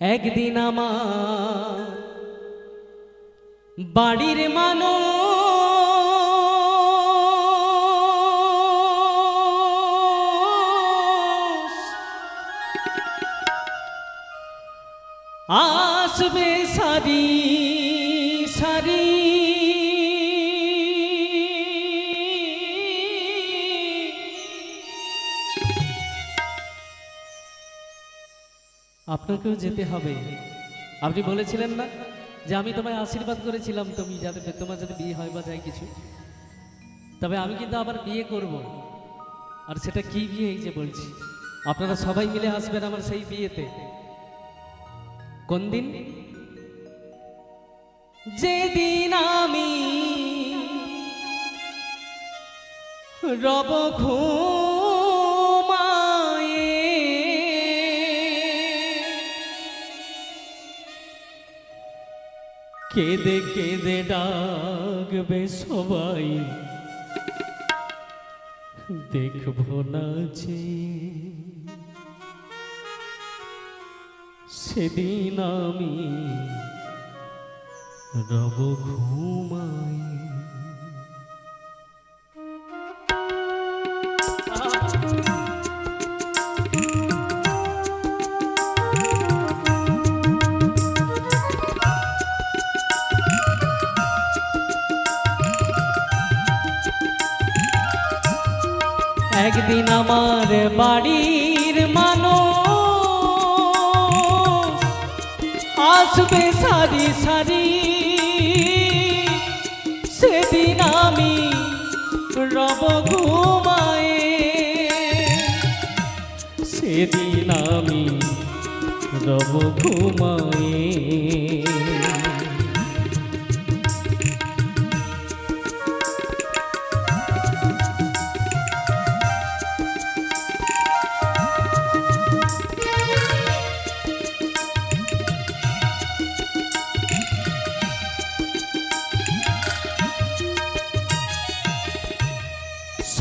একদিন আমার বাড়ির মানো আসবে সারি সারি আপনাকেও যেতে হবে। আপনি বলেছিলেন না যে আমি তোমায় আশীর্বাদ করেছিলাম তুমি যাতে তোমার যাতে বিয়ে হয় বা যায় কিছু। তবে আমি কিন্তু আবার বিয়ে করব। আর সেটা কি বিয়ে, এই যে বলছি। আপনারা সবাই মিলে আসবেন আমার সেই বিয়েতে। কোন দিন? যেদিন আমি রব ঘুমায়ে কেঁদে কেঁদে ডাকবে সবাই। দেখব না যে সেদিন আমি রব ঘুমাই। একদিন আমার বাড়ির মানুষ আসবে সারি সারি। সেদিন আমি রব ঘুমায়ে। সেদিন আমি রব ঘুমায়ে।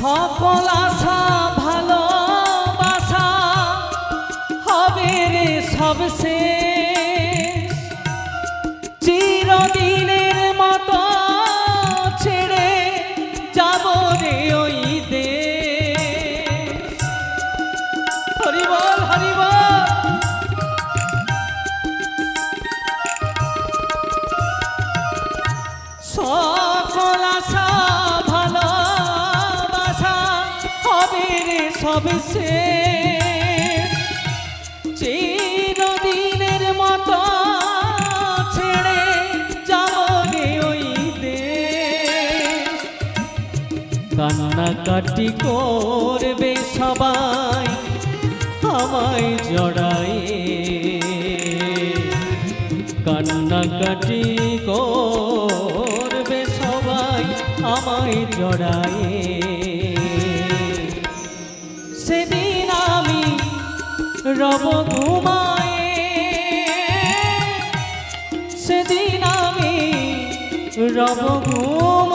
সকল আশা ভালোবাসা হবে রে সব রে সব শেষ চিরদিনের মতো ছেড়ে যাবে ওই দেশ। কান্নাকাটি করবে সবাই আমায় জড়ায়। কান্নাকাটি করবে সবাই আমায় জড়ায়। রব ঘুমায়ে সেদিন আমি রব ঘুমায়ে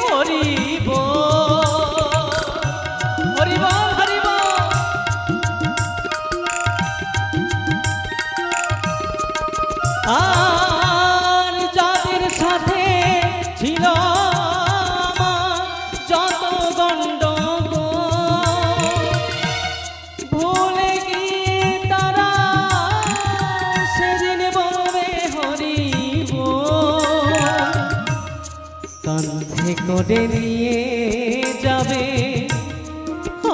বলবে করে নিয়ে যাবে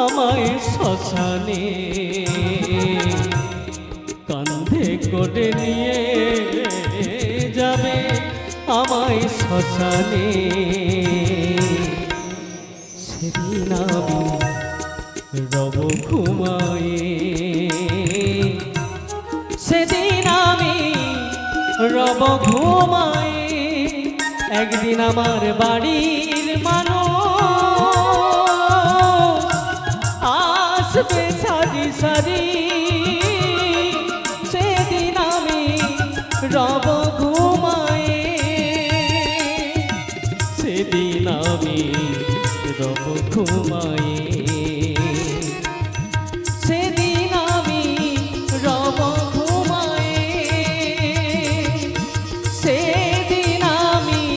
আমায় শ্মশানে। কান্ধে করে নিয়ে যাবে আমায় শ্মশানে। সেদিন আমি রব ঘুমায়ে। সেদিন আমি রব ঘুমায়ে। একদিন আমার বাড়ির মানুষ আসবে সারি সারি। সেদিন আমি রব ঘুমায়ে। সেদিন আমি রব ঘুমায়ে।